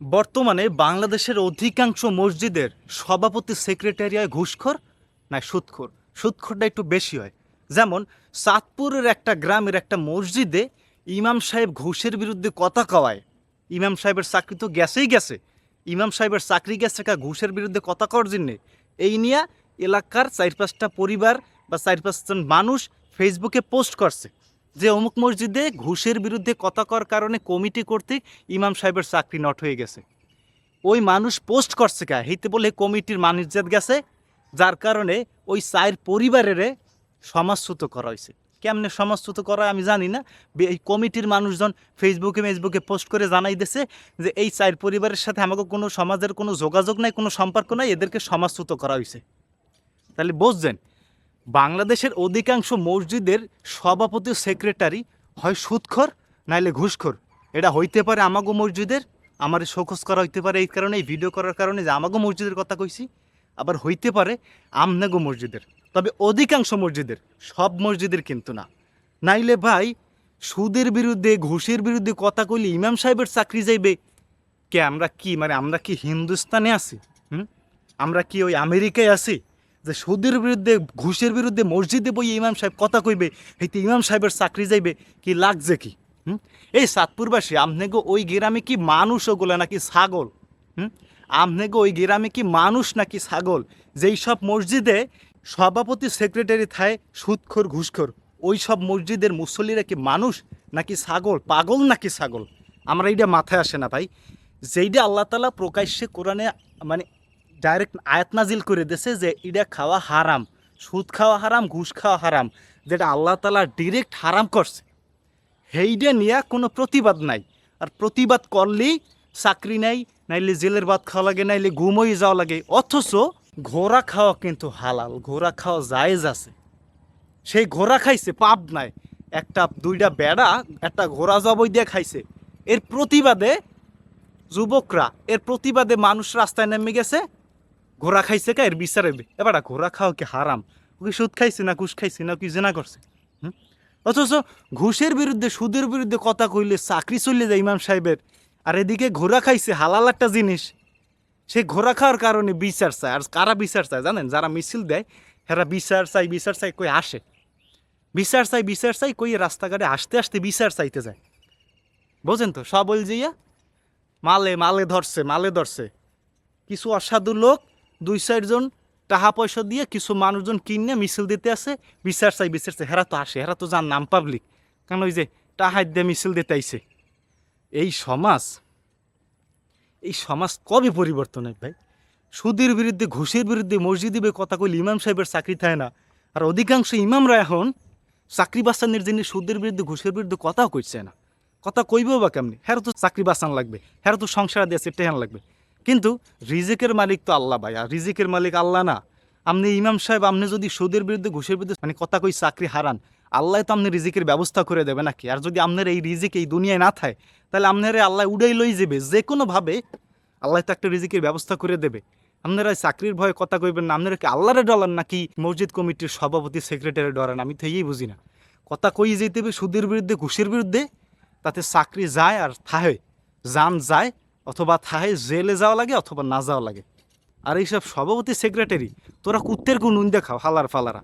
বর্তমানে বাংলাদেশের অধিকাংশ মসজিদের সভাপতি সেক্রেটারিয়া ঘুষখোর না সুদখোর? সুদখোরটা একটু বেশি হয়। যেমন সাতপুরের একটা গ্রামের একটা মসজিদে ইমাম সাহেব ঘুষের বিরুদ্ধে কথা কওয়ায়। ইমাম সাহেবের চাকরি তো গ্যাসেই গেছে। ইমাম সাহেবের চাকরি গেছে কা ঘুষের বিরুদ্ধে কথা কওয়ার জন্যে। এই নিয়ে এলাকার চার পাঁচটা পরিবার বা চার পাঁচজন মানুষ ফেসবুকে পোস্ট করছে। যে অমুক মসজিদে ঘুষের বিরুদ্ধে কথা করার কারণে কমিটি কর্তৃক ইমাম সাহেবের চাকরি নট হয়ে গেছে। ওই মানুষ পোস্ট করছে কা? হইতে বলে কমিটির মানুষজাত গেছে, যার কারণে ওই চায়ের পরিবারের সমাজচ্যুত করা হয়েছে কেমনে সমাজচ্যুত করা আমি জানি না। এই কমিটির মানুষজন ফেসবুকে ফেসবুকে পোস্ট করে জানাই দিছে যে এই চায়ের পরিবারের সাথে আমাকে কোনো সমাজের কোনো যোগাযোগ নাই, কোনো সম্পর্ক নাই, এদেরকে সমাজচ্যুত করা হয়েছে তাহলে বুঝছেন বাংলাদেশের অধিকাংশ মসজিদের সভাপতি সেক্রেটারি হয় সুদখোর নাইলে ঘুষখোর। এটা হইতে পারে আমাগো মসজিদের, আমার শোকস করা হইতে পারে এই কারণে, এই ভিডিও করার কারণে যে আমাগো মসজিদের কথা কইছি। আবার হইতে পারে আমনাগো মসজিদের। তবে অধিকাংশ মসজিদের, সব মসজিদের কিন্তু না। নাইলে ভাই, সুদের বিরুদ্ধে, ঘুষের বিরুদ্ধে কথা কইলে ইমাম সাহেবের চাকরি যাইবে। কে, আমরা কি মানে আমরা কি হিন্দুস্তানে আছি? হুম? আমরা কি ওই আমেরিকায় আছি? যে সুদের বিরুদ্ধে, ঘুষের বিরুদ্ধে মসজিদে বই ইমাম সাহেব কথা কইবে, হইতে ইমাম সাহেবের চাকরি যাইবে, কি লাগছে কি? হুম? এই সাতপুরবাসী, আমনেগো ওই গ্রামে কি মানুষ ওগুলা নাকি ছাগল? হুম? আমনেগো ওই গ্রামে কি মানুষ নাকি ছাগল? যেই সব মসজিদে সভাপতি, সেক্রেটারি থায় সুদখোর, ঘুষখোর, ওই সব মসজিদের মুসল্লিরা কি মানুষ নাকি ছাগল? পাগল নাকি ছাগল? আমরা এইটা মাথায় আসে না ভাই। যেইটা আল্লাহ তালা প্রকাশ্যে কোরআনে মানে ডাইরেক্ট আয়াত নাজিল করে দিয়েছে যে এটা খাওয়া হারাম, সুদ খাওয়া হারাম, ঘুষ খাওয়া হারাম, যেটা আল্লাহ তালা ডিরেক্ট হারাম করছে। হেইডে নিয়ে কোনো প্রতিবাদ নাই। আর প্রতিবাদ করলেই চাকরি নাই, নাইলে জেলের ভাত খাওয়া লাগে, নাইলে ঘুমোই যাওয়া লাগে। অথচ ঘোড়া খাওয়া কিন্তু হালাল, ঘোড়া খাওয়া জায়েজ আছে। সেই ঘোড়া খাইছে, পাপ নাই। একটা, দুইটা বেড়া, একটা ঘোড়া জবই দিয়ে খাইছে। এর প্রতিবাদে যুবকরা, এর প্রতিবাদে মানুষ রাস্তায় নেমে গেছে। ঘোড়া খাইছে কে? এর বিচারে এবার ঘোড়া খাওয়া কি হারাম? ও কি সুদ খাইছে না ঘুষ খাইছে না কি জেনা করছে? হুম? অথচ ঘুষের বিরুদ্ধে, সুদের বিরুদ্ধে কথা কইলে চাকরি চলে যায় ইমাম সাহেবের। আর এদিকে ঘোড়া খাইছে হালাল একটা জিনিস। সে ঘোড়া খাওয়ার কারণে বিচার চায়। আর কারা বিচার চায় জানেন? যারা মিছিল দেয়, হেরা বিচার চাই বিচার চাই কই আসে। বিচার চাই বিচার চাই কই রাস্তাঘাটে আসতে আসতে বিচার চাইতে যায়। বোঝেন তো? সব বল যাইয়া মালে মালে ধরছে মালে ধরছে। কিছু অসাধু লোক দুই চারজন টাকা পয়সা দিয়ে কিছু মানুষজন কিনে মিছিল দিতে আসে, বিচার চাই বিচার চাই। হেরা তো আসে, হেরা তো যার নাম পাবলিক কারণ ওই যে টাহাই দিয়ে মিছিল দিতে আইছে? এই সমাজ এই সমাজ কবে পরিবর্তন হয় ভাই? সুদের বিরুদ্ধে, ঘুষের বিরুদ্ধে মসজিদে কথা কইলে ইমাম সাহেবের চাকরি থাকে না। আর অধিকাংশ ইমামরা এখন চাকরি বাঁচানোর জন্য সুদের বিরুদ্ধে, ঘুষের বিরুদ্ধে কথাও কইছে না। কথা কইবেও বা কেমনি? হ্যাঁ তো চাকরি বাঁচান লাগবে হ্যাঁ তো সংসার দিয়ে টেহান লাগবে। কিন্তু রিজিকের মালিক তো আল্লাহ ভাই, আর রিজিকের মালিক আল্লাহ না। আপনি ইমাম সাহেব, আপনি যদি সুদের বিরুদ্ধে, ঘুষের বিরুদ্ধে মানে কথা কই চাকরি হারান, আল্লাহ তো আপনি রিজিকের ব্যবস্থা করে দেবে নাকি? আর যদি আপনার এই রিজিক এই দুনিয়ায় না থাকে, তাহলে আপনার আল্লাহ উড়াই লই যাবে। যে কোনোভাবে আল্লাহ তো একটা রিজিকের ব্যবস্থা করে দেবে। আপনারা চাকরির ভয়ে কথা কইবেন না, আপনারা কি আল্লাহরে ডলার নাকি মসজিদ কমিটির সভাপতি, সেক্রেটারি ডরান? আমি তো এই বুঝি না। কথা কই যেতে হবে সুদের বিরুদ্ধে, ঘুষের বিরুদ্ধে, তাতে চাকরি যায় আর থাহে যান যায় অথবা থাহে জেলে যাওয়া লাগে অথবা না যাওয়া লাগে। আর এইসব সভাপতি সেক্রেটারি তোরা কুত্তের কোন দেখাও হালার ফালারা।